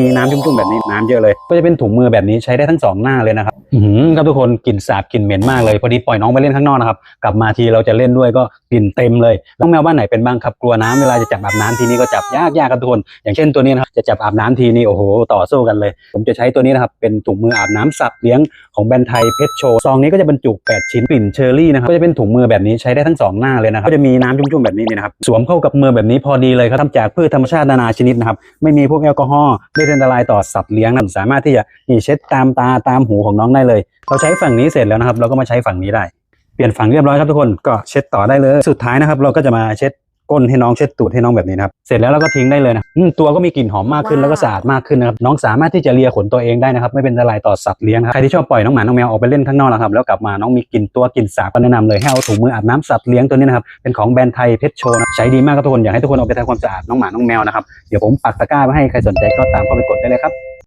มีน้ำชุ่มๆแบบนี้น้ำเยอะเลย ก็จะเป็นถุงมือแบบนี้ใช้ได้ทั้งสองหน้าเลยนะครับอือหือครับทุกคนกลิ่นสาบกลิ่นเหม็นมากเลยพอดีปล่อยน้องไปเล่นข้างนอกนะครับกลับมาทีเราจะเล่นด้วยก็กลิ่นเต็มเลยน้องแมวบ้านไหนเป็นบ้างครับกลัวน้ำเวลาจะจับอาบน้ำทีนี้ก็จับยากยากครับทุกคน อย่างเช่นตัวนี้นะครับจะจับอาบน้ำทีนี่โอ้โหต่อสู้กันเลย ผมจะใช้ตัวนี้นะครับเป็นถุงมืออาบน้ำสัตว์เลี้ยงของแบรนด์ไทยเพชรโชซองนี้ก็จะบรรจุ8ชิ้นกลิ่นเชอร์รี่นะครับก็จะเป็นถุงมือแบบนี้ใช้ได้ทั้งสองหน้าเลยนะครับก็จะมีน้ำชุ่มๆแบบนี้นี่นะครับสวมเข้ากับมือแบบนี้พอดีเลยครับทำจากพืชธรรมชาตินานาชนิดนะครับไม่มีพวกแอลกอฮอล์ไม่เป็นอันตรายต่อสัตว์เลี้ยงนะสามารถที่จะมีเช็ดตามตาตามหูของน้องได้เลย เราใช้ฝั่งนี้เสร็จแล้วนะครับ เราก็มาใช้ฝั่งนี้ได้ เปลี่ยนฝั่งเรียบร้อยครับทุกคนก็เช็ดต่อได้เลย สุดท้ายนะครับ เราก็จะมาเช็ด ก้นให้น้องเช็ดตูดให้น้องแบบนี้นะครับเสร็จแล้วเราก็ทิ้งได้เลยนะอืมตัวก็มีกลิ่นหอมมากขึ้นแล้วก็สะอาดมากขึ้นนะครับน้องสามารถที่จะเลียขนตัวเองได้นะครับไม่เป็นอันตรายต่อสัตว์เลี้ยงนะครับใครที่ชอบปล่อยน้องหมาน้องแมวออกไปเล่นข้างนอกนะครับแล้วกลับมาน้องมีกลิ่นตัวกลิ่นสาบก็แนะนำเลยให้เอาถุงมืออาบน้ำสัตว์เลี้ยงตัวนี้นะครับเป็นของแบรนด์ไทยเพชรโชนะใช้ดีมากครับทุกคนอยากให้ทุกคนเอาไปทำความสะอาดน้องหมาน้องแมวนะครับเดี๋ยวผมปักตะกร้าไว้ให้ใครสนใจก็ตามเข้าไปกดได้เลยครับ